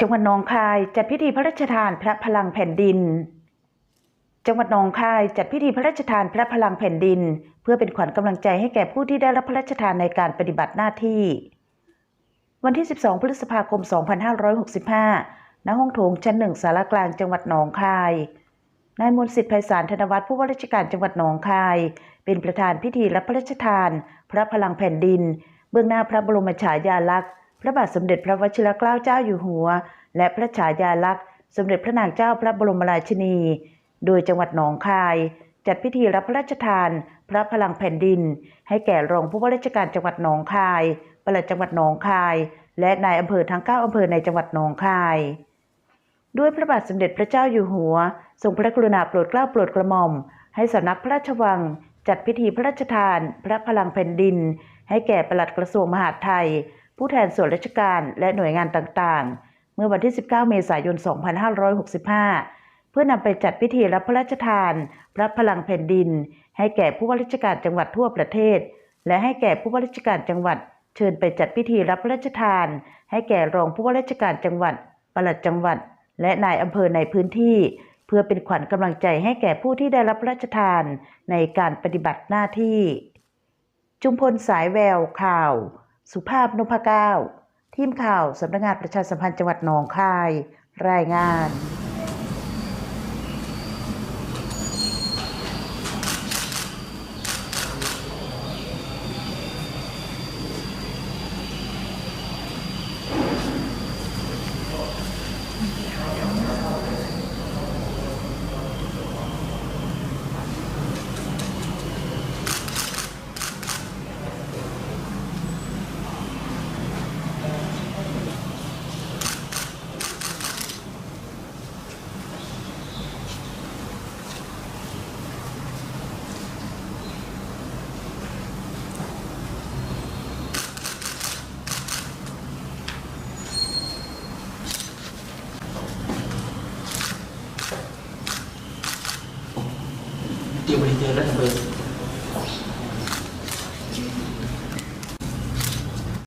จังหวัดหนองคายจัดพิธีพระราชทานพระพลังแผ่นดิน จังหวัดหนองคายจัดพิธีพระราชทานพระพลังแผ่นดิน เพื่อเป็นขวัญกำลังใจให้แก่ผู้ที่ได้รับพระราชทานในการปฏิบัติหน้าที่ วันที่ 12 พฤษภาคม 2565 ณ ห้องโถงชั้นหนึ่งสารกลางจังหวัดหนองคาย นายมนต์สิทธิ์ไพศาลธนวัฒน์ผู้ว่าราชการจังหวัดหนองคาย เป็นประธานพิธีรับพระราชทาน พระพลังแผ่นดิน เบื้องหน้าพระบรมฉายาลักษณ์ พระบาทสมเด็จพระวชิรเกล้าเจ้าอยู่หัว และพระฉายาลักษณ์ สมเด็จพระนางเจ้าพระบรมราชินี โดยจังหวัดหนองคาย จัดพิธีรับพระราชทาน พระพลังแผ่นดิน ให้แก่รองผู้ว่าราชการจังหวัดหนองคายปลัดจังหวัดหนองคาย และนายอำเภอทั้ง 9อำเภอในจังหวัดหนองคาย ด้วยพระบาทสมเด็จพระเจ้าอยู่หัว ทรงพระกรุณาโปรดเกล้าโปรดกระหม่อม ให้สำนักพระราชวัง จัดพิธีพระราชทาน พระพลังแผ่นดิน ให้แก่ปลัดกระทรวงมหาดไทย ผู้แทนส่วนราชการและหน่วยงานต่างๆ เมื่อวันที่ 19 เมษายน 2565 เพื่อนำไปจัดพิธีรับพระราชทาน พระพลังแผ่นดิน ให้แก่ผู้ว่าราชการจังหวัดทั่วประเทศ และให้แก่ผู้ว่าราชการจังหวัด เชิญไปจัดพิธีรับพระราชทาน ให้แก่รองผู้ว่าราชการจังหวัดปลัดจังหวัด และนายอำเภอในพื้นที่ เพื่อเป็นขวัญกำลังใจให้แก่ผู้ที่ได้รับพระราชทานในการปฏิบัติหน้าที่ จุมพลสายแววข่าว สุภาพนพเก้า ทีมข่าวสำนักงานประชาสัมพันธ์จังหวัดหนองคาย รายงาน เตรีย